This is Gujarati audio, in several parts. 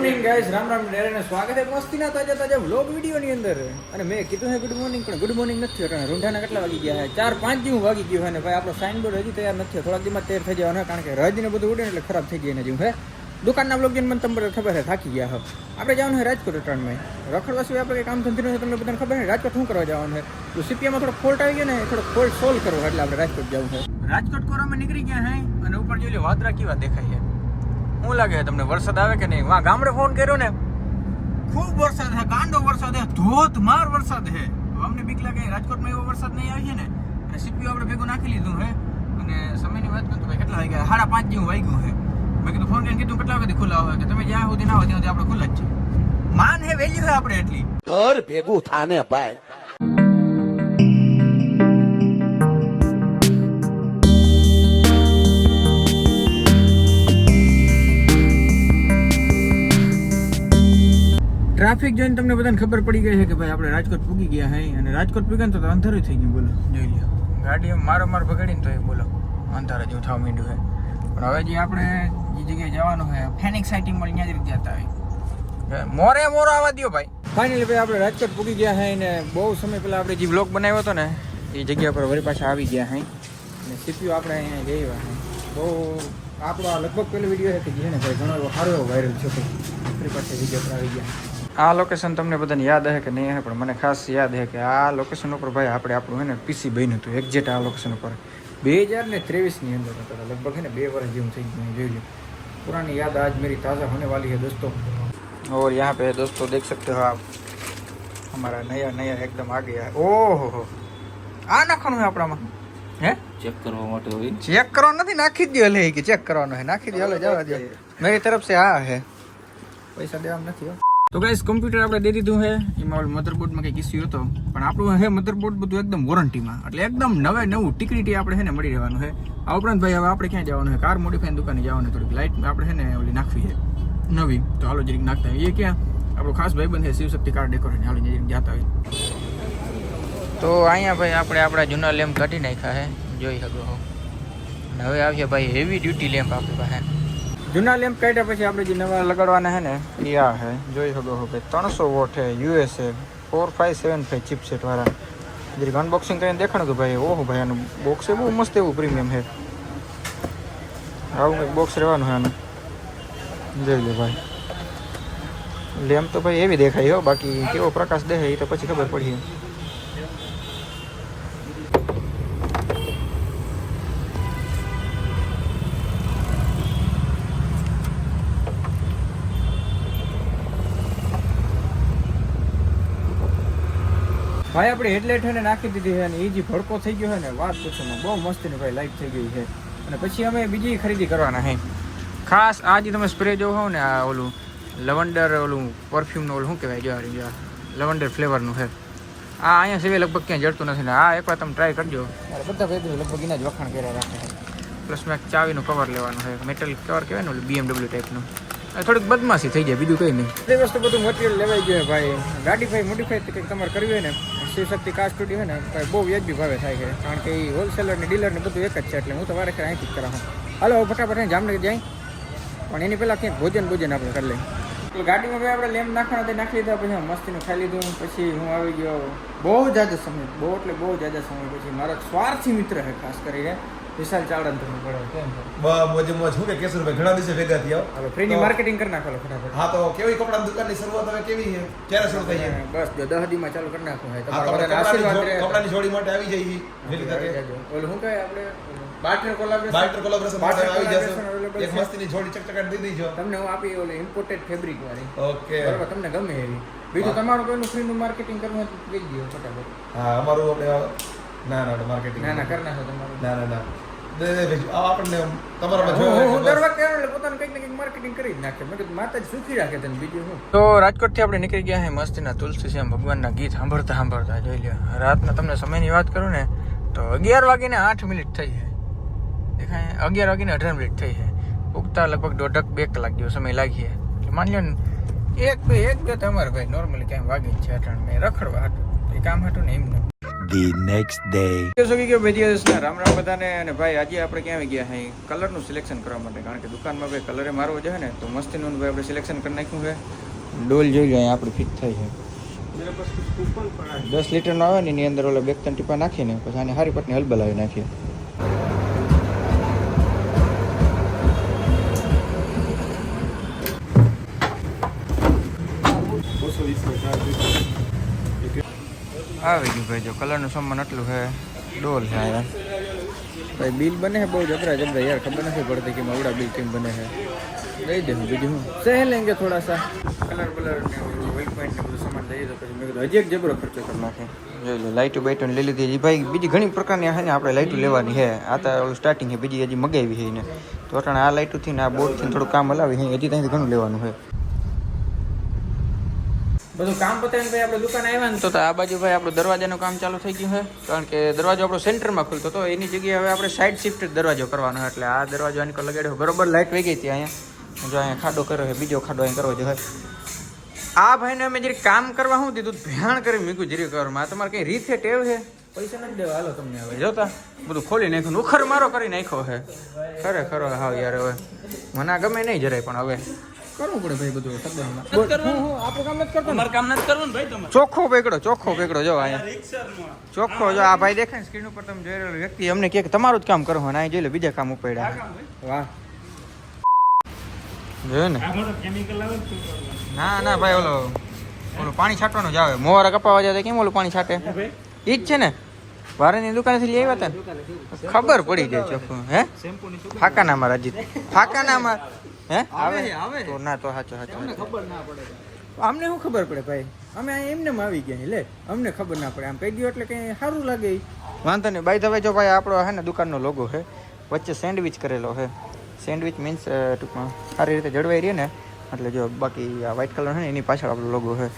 મોર્નિંગ ગાઈસ રામ રામ ડેરેને સ્વાગત છે. મસ્તીના તાજા તાજા વ્લોગ વિડીયોની અંદર. અને મેં કીધું છે ગુડ મોર્નિંગ પણ ગુડ મોર્નિંગ નથી કારણ રૂંઢાના કેટલા વાગી ગયા છે ચાર પાંચ જેવું વાગી ગયું અને ભાઈ, આપણો સાઇન બોર્ડ હજી તૈયાર નથી થોડાક દિવસમાં તૈયાર થઈ જવાના કારણ કે રજ ને બધું ઉડે એટલે ખરાબ થઈ જાય જેવું હે. દુકાનના બ્લોગ મને તમને ખબર છે થાકી ગયા હો. આપણે જવાનું છે રાજકોટ રિટર્નમાં રખડવા સિવાય આપણે કામ ધંધી નથી, તમને બધાને ખબર છે રાજકોટ શું કરવા જવાનું છે તો સીપીએમાં થોડો ફોલ્ટ આવી ગયો ને થોડો ફોલ્ટ સોલ્વ કરવો એટલે આપણે રાજકોટ જવું છે રાજકોટ કોરામાં નીકળી ગયા હે, અને ઉપર જોઈ લો વાદરા કેવા દેખાય છે. શું લાગે તમને વરસાદ આવે કે નહીં? વાં ગામડે ફોન કર્યો ને? ખૂબ વરસાદ છે ગાંડો વરસાદ છે ધોધમાર વરસાદ છે. અમને બીક લાગે રાજકોટમાં એવો વરસાદ નહીં આવી છે ને? અને સીપીઓ આપણે ભેગું નાખી લીધું હે અને સમયની વાત કરું તો ભાઈ કેટલા વાગ્યા? સાડા પાંચ જેવું વાગ્યું છે. મેં કીધું ફોન કરીને કીધું કેટલા વાગે ખુલ્લા હોય? કે તમે જ્યાં સુધી ના હોય ત્યાં સુધી આપણે ખુલ્લા જ છે માન હે વેલ્યુ છે આપણે એટલી. ઘર ભેગું થાને ભાઈ. ટ્રાફિક જોઈને તમને બધાને ખબર પડી ગઈ છે કે ભાઈ આપણે રાજકોટ પૂગી ગયા હે અને રાજકોટ પૂગ્યા ને તો તો અંધારું થઈ ગયું, બોલો. જોઈ લ્યો. ગાડી મારો માર બગાડીને તો એ બોલો, અંધારા જેવું થવા માંડ્યું છે પણ હવે જે આપણે જે જગ્યાએ જવાનું છે ફેનિક સાઇટિંગ મળી ત્યાં જ રીતે જતા હોય મોરે મોરો આવવા દો ભાઈ. ફાઇનલી ભાઈ આપણે રાજકોટ પૂગી ગયા હે ને બહુ સમય પહેલા આપણે જે બ્લોગ બનાવ્યો હતો ને, એ જગ્યા પર વળી પાછા આવી ગયા હે. અને સીપીયુ આપણે અહીંયા જઈ આવ્યા હે. બહુ આપણો આ લગભગ પેલો વીડિયો છે કે જે ને ભાઈ ઘણો એવો સારો એવો વાયરલ છે ફરી પાછા વીડિયો પર આવી ગયા આ લોકેશન તમને બધાને યાદ હશે કે નહીં હશે પણ મને ખાસ યાદ છે કે આ લોકેશન ઉપર ભાઈ આપણે આપણું હે ને પીસી બન્યું હતું એક્ઝેક્ટ આ લોકેશન ઉપર બે હજાર ને ત્રેવીસની અંદર હતો લગભગ है ना બે વર્ષ જેવું થઈ ગયું જોઈ લો पुरानी याद आज मेरी ताज़ा होने वाली है दोस्तों और यहाँ पे दोस्तों देख सकते हो आप हमारा नया नया एकदम आ गया है ओहो हो આ નાખવાનું છે આપણામાં હે ચેક કરવા માટે હોય ચેક કરવાનું નથી નાખી જ દો લે કે ચેક કરવાનું છે નાખી દો હાલો જવા દો મેરી તરફ से આ હે પૈસા દેવા નથી હો તો ગાઈસ કમ્પ્યુટર આપણે દે દીધું છે. એમાં મધરબોર્ડમાં કંઈક ઇસ્યુ હતો. પણ આપણું હે મધરબોર્ડ બધું એકદમ વોરંટીમાં એટલે એકદમ નવે નવું ટીકડીટી આપણે છે ને મળી રહેવાનું છે. આ ઉપરાંત ભાઈ, હવે આપણે ક્યાં જવાનું છે? કાર મોડિફાઈન દુકાને જવાનું થોડીક લાઇટ આપણે છે ને ઓલી નાખવી છે. નવી. તો હાલો જરીક નાખતા હોય એ ક્યાં? આપણો ખાસ ભાઈબંધ છે, શિવશક્તિ કાર ડેકોરેશન હાલો જરીક જતા હોય તો અહીંયા ભાઈ, આપણે આપણા જૂના લેમ્પ કાઢી નાખ્યા છે. જોઈ શકો છો. અને હવે આવીએ ભાઈ હેવી ડ્યુટી લેમ્પ આપણી પાસે. જૂના લેમ્પ કાઢ્યા પછી આપણે જે નવા લગાડવાના છે ને, એ આ છે. જોઈ શકો છો ભાઈ ત્રણસો વોટ છે, USA four five seven five chipset વાળા. જરીક અનબોક્સિંગ કરીને દેખાડું કે ભાઈ, ઓહો ભાઈ, આનું બોક્સ એ બહુ મસ્ત એવું પ્રીમિયમ છે. આવું કંઈક બોક્સ રહેવાનું છે આનું. જોઈ લો ભાઈ. લેમ્પ તો ભાઈ એવી દેખાય હો, બાકી કેવો પ્રકાશ દેખાય એ તો પછી ખબર પડી ભાઈ આપણે હેડલાઇટ છે ને નાખી દીધી છે અને એ જે ભડકો થઈ ગયો છે ને વાત પૂછોમાં બહુ મસ્તીની ભાઈ લાઇટ થઈ ગઈ છે. અને પછી અમે બીજી ખરીદી કરવાના છે. ખાસ આ જે તમે સ્પ્રે જો હો ને આ ઓલું લવંડર ઓલું પરફ્યુમનું ઓલું શું કહેવાય જો આ લવંડર ફ્લેવરનું છે. આ અહીંયા સિવાય લગભગ ક્યાંય જડતું નથી ને આ એકવાર તમે ટ્રાય કરજો. બધા ભાઈ લગભગ એના જ વખાણ કર્યા રાખે છે. પ્લસ મેં ચાવીનું કવર લેવાનું છે મેટલ કવર કહેવાય ને બીએમડબલ્યુ ટાઈપનું થોડીક બદમાશી થઈ જાય બીજું કંઈ નહીં. એ વસ્તુ બધું મટીરિયલ લેવાઈ ગયું ભાઈ. ગાડી ભાઈ મોડિફાઈ કંઈક તમારે કરવી હોય ને. શિવશક્તિ કાર સ્ટુડિયો ને બહુ વ્યાજબી ભાવે થાય છે. કારણ કે એ હોલસેલર ને ડીલર ને બધું એક જ છે એટલે હું તો વારે ખરે અહીંથી જ કરાવું હાલો, ફટાફટ જામનગર જાય પણ એની પહેલાં ક્યાંક ભોજન ભોજન આપણે કરી લઈએ. તો ગાડીમાં ભાઈ આપણે લેમ્પ નાખવાના તે નાખી લીધા, પછી મસ્તીનું ખાઈ લીધું, પછી હું આવી ગયો. બહુ જાજા સમય, બહુ એટલે બહુ જાજા સમય પછી મારો સ્વાર્થી મિત્ર છે ખાસ કરીને. વિશાલ ચાવડા તમે પડો કેમ છે મોજે મોજ. શું કે કેશુરભાઈ ઘણા દિવસે ભેગા થયા હવે ફ્રીની માર્કેટિંગ કરી નાખો ફટાફટ. હા તો કેવી કપડાની દુકાનની શરૂઆત હવે કેવી છે? ક્યારે શરૂ થઈ છે? બસ દહ દીમાં ચાલુ કરી નાખો. હે તમારા આશીર્વાદ રહે. કપડાની જોડી માટે આવી જઈ આવી તકે ઓલ હું કહે આપણે? બાર્ટર કોલાબરેશન બાર્ટર કોલાબરેશન માટે આવી જશે. એક છે. મસ્તીની જોડી ચકચકાટ દઈ દીજો. તમને હું આપી ઓલી ઇમ્પોર્ટેડ ફેબ્રિક વાળી. ઓકે. બરાબર તમને ગમે એવી. બીજું. તમારું કોઈનું ફ્રીનું માર્કેટિંગ કરવું હોય તો કહી દો ફટાફટ. હા અમારું આપણે ના ના માર્કેટિંગ ના ના કરના નાખો તમારું. ના ના ના. દે દે ભેજો. આ આપણને તમારામાં હું- હું- હું દર જોયો વખતે આવું એટલે પોતાનું કંઈક ને કંઈક માર્કેટિંગ કરી જ નાખે. મેં કીધું માતા જ સુખી રાખે તને બીજું શું તો રાજકોટથી આપણે નીકળી ગયા હે મસ્તીના તુલસી શ્યામ ભગવાનના ગીત સાંભળતા સાંભળતા જોઈ લ્યો. રાતના તમને સમયની વાત કરું ને તો અગિયાર વાગીને આઠ મિનિટ થઈ છે દેખાય અગિયાર વાગીને અઢાર મિનિટ થઈ છે ઉગતા લગભગ દોઢક બે કલાક જેવો સમય લાગી છે એટલે માની લો ને એક બે એક બે તો અમારે ભાઈ નોર્મલી ક્યાંય વાગી જ છે અઠાણ મેં રખડવા હાટું. એ કામ હાટું ને એમનું The નેક્સ્ટ day. શું ગયો બે દિવસના રામ રામ બધાને અને ભાઈ આજે આપણે ક્યાં આવી ગયા હે કલરનું સિલેક્શન કરવા માટે કારણ કે દુકાનમાં ભાઈ કલરે મારવો છે ને તો મસ્તીનું ભાઈ આપણે સિલેક્શન કરી નાખ્યું છે ડોલ જોઈ લો અહીંયા આપણી ફિટ થઈ છે દસ લીટરનો આવે ને એની અંદર ઓલા બે ત્રણ ટીપા નાખીને પછી આને હારી પટની હલબલાવી નાખીએ આવી ગયું ભાઈ જો કલરનું સામાન આટલું છે ડોલ છે યાર ભાઈ બિલ બને છે બહુ જબરા જબરા યાર ખબર નથી પડતી કે માવડા બિલ કેમ બને છે. લઈ દે બીજું હું. સહે લેંગે થોડા સા કલર બલર ને વ્હાઈટ પોઈન્ટ ને બધું સામાન લઈએ તો પછી મેં કીધું હજી એક જબરો ખર્ચો કરી નાખે. જોઈ લો લાઇટો બાઇટો લઈ લીધી. હજી ભાઈ બીજી ઘણી પ્રકારની છે ને આપણે લાઇટો લેવાની છે. આ તો ઓલું સ્ટાર્ટિંગ છે બીજી હજી મગાવી છે એને તો અટાણે આ લાઇટોથી ને આ બોર્ડથી થોડું કામ હલાવી છે. હજી ત્યાંથી ઘણું લેવાનું છે. બધું કામ પતાવીને ભાઈ આપણે દુકાન આવ્યા ને તો આ બાજુ ભાઈ આપણું દરવાજાનું કામ ચાલુ થઈ ગયું છે. કારણ કે દરવાજો આપણો સેન્ટરમાં ખુલતો હતો. એની જગ્યાએ હવે આપણે સાઈડ શિફ્ટ દરવાજો કરવાનો એટલે આ દરવાજો આની લગાડ્યો. બરોબર લાઇટ વહી ગઈ હતી અહીંયા. જો અહીંયા ખાડો કર્યો છે. બીજો ખાડો અહીં કરવો જોઈએ આ ભાઈને અમે જરી કામ કરવા શું દીધું ભેણ કરી મીકું જરી કરવામાં આ તમારે કંઈ રીત છે ટેવ છે? પૈસા નથી દેવા. હાલો તમને હવે. જોતા બધું ખોલી નાખ્યું. ઉખર મારો કરી નાખ્યો છે. ખરેખર હા યાર હવે. મને ગમે નહીં જરાય પણ હવે. કરવું પડે ભાઈ બધું શબ્દમાં ને ચોખ્ખો પેકડો ચોખ્ખો પેકડો જો અહીંયા ચોખ્ખો જો આ ભાઈ દેખાય સ્ક્રીન ઉપર તમે જોઈ રહ્યો વ્યક્તિ અમને કે તમારું જ કામ કરવાનું અહીં જોઈ લે બીજા કામ ઉપાડ્યા. વાહ. જોયું ને? ને? ના ના ભાઈ ઓલો ઓલું પાણી છાંટવાનું જ આવે. મોવારા કપાવા જાય કેમ ઓલું પાણી છાંટે? ઈ જ છે ને? વારાની દુકાનેથી લઈ આવ્યા હતા ખબર પડી જાય ચોખ્ખું હે? ફાકાનામાં રાજીત શું હે? આવે તો ના તો સાચો સાચો ખબર ના પડે અમને શું ખબર પડે ભાઈ? અમે એમને આવી ગયા લે. અમને ખબર ના પડે. આમ કહી દો એટલે કંઈ સારું લાગે. વાંધો નહીં. બાય ધ જો ભાઈ આપણો હે ને દુકાનનો લોગો છે વચ્ચે સેન્ડવિચ કરેલો છે સેન્ડવિચ મીન્સ ટૂંકમાં સારી રીતે જળવાઈ રહે ને એટલે જો બાકી આ વ્હાઇટ કલર છે ને એની પાછળ આપણો લોગો છે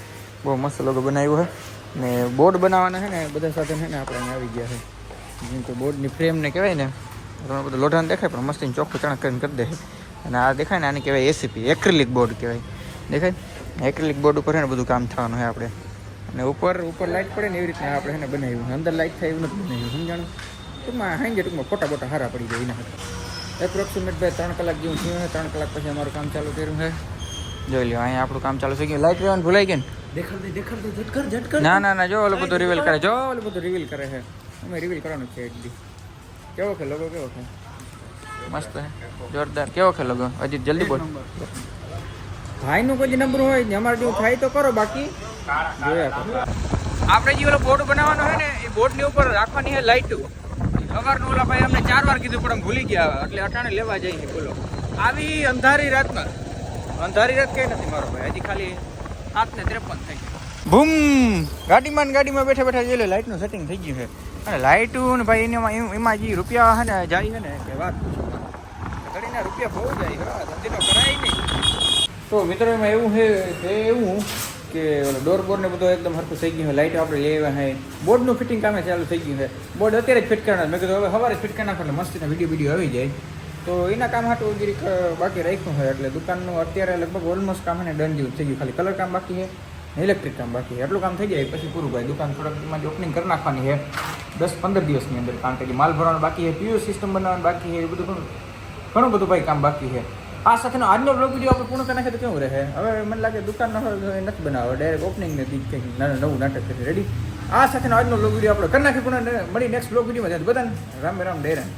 બહુ મસ્ત લોગો બનાવ્યો છે ને બોર્ડ બનાવવાના છે ને બધા સાથે છે ને આપણે આવી ગયા છે જેમ કે બોર્ડની ફ્રેમને કહેવાય ને ઘણો બધો લોઢાને દેખાય પણ મસ્તીને ચોખ્ખું ચણક કરીને કરી દે અને આ દેખાય ને આને કહેવાય એસીપી એક્રિલિક બોર્ડ કહેવાય. દેખાય? એક્રિલિક બોર્ડ ઉપર ને બધું કામ થવાનું છે આપણે. અને ઉપર ઉપર લાઇટ પડે ને એવી રીતના આપણે એને બનાવ્યું અંદર લાઇટ થાય એવું નથી બનાવ્યું સમજાણું? ટૂંકમાં હાંજે ટૂંકમાં ફોટા બોટા હારા પડી જાય એના એપ્રોક્સિમેટ ભાઈ ત્રણ કલાક જેવું થયું છે ત્રણ કલાક પછી અમારું કામ ચાલુ કર્યું છે જોઈ લ્યો અહીંયા આપણું કામ ચાલુ થઈ ગયું. લાઇટ રહેવાનું ભૂલાઈ ગઈ ને? ના ના ના જો ઓલું બધું રિવીલ કરે જો ઓલું બધું રિવીલ કરે છે અમે રિવીલ કરવાનું છે એક દી. કેવો છે લોકો કેવો છે? મસ્ત જોરદાર. કેવો ખેલો ગયો? હજી જલ્દી બોલ. ભાઈનું કોઈ નંબર હોય ને અમારે જેવું થાય તો કરો બાકી આપણે જે ઓલો બોર્ડ બનાવવાનો હોય ને એ બોર્ડની ઉપર રાખવાની છે લાઈટ સવારનું ઓલા ભાઈ અમને ચાર વાર કીધું પણ ભૂલી ગયા. એટલે અટાણે લેવા જઈએ બોલો. આવી અંધારી રાતમાં. અંધારી રાત કઈ નથી મારો ભાઈ. હજી ખાલી સાત ને ત્રેપન થઈ ગયું. બૂમ ગાડીમાં ગાડીમાં બેઠા બેઠા જોઈ લે લાઇટનું સેટિંગ થઈ ગયું છે. અને લાઇટું ને ભાઈ એમાં એમ- એમાં જે રૂપિયા છે ને જાય છે ને કે વાત રૂપિયા તો મિત્રો, એમાં એવું છે, કે એવું કે ડોર બોર્ડ ને બધું એકદમ હરખું થઈ ગયું છે લાઇટ આપણે લઈ આવ્યા છે. બોર્ડનું ફિટિંગ કામે ચાલુ થઈ ગયું છે. બોર્ડ અત્યારે જ ફિટ કરવાના મેં કીધું, હવે સવારે ફિટ કરી નાખો એટલે મસ્તીના વીડિયો વીડિયો આવી જાય. તો એના કામ હાટું વગેરે બાકી રાખ્યું હોય એટલે દુકાનનું અત્યારે લગભગ ઓલમોસ્ટ કામ એને ડન જેવું થઈ ગયું. ખાલી કલર કામ બાકી છે ઇલેક્ટ્રિક કામ બાકી એટલું કામ થઈ જાય, પછી પૂરું ભાઈ દુકાન થોડાક ઓપનિંગ કરી નાખવાની છે. દસ પંદર દિવસની અંદર, કારણ કે માલ ભરવાનું બાકી છે પીયુ સિસ્ટમ બનાવવાનું બાકી છે, એ બધું ઘણું બધું ભાઈ કામ બાકી છે. આ સાથેનો આજનો બ્લોગ વીડિયો આપણે પૂર્ણ કરી નાખે તો કેવું રહે? હવે મને લાગે દુકાન નથી બનાવે ડાયરેક્ટ ઓપનિંગ ને કંઈક નવું નાટક કરી રેડી આ સાથેનો આજનો બ્લોગ વીડિયો આપણે કરી નાખીએ પૂર્ણ મળી નેક્સ્ટ બ્લોગ વિડીયોમાં બધાને રામ રામ ડેરાન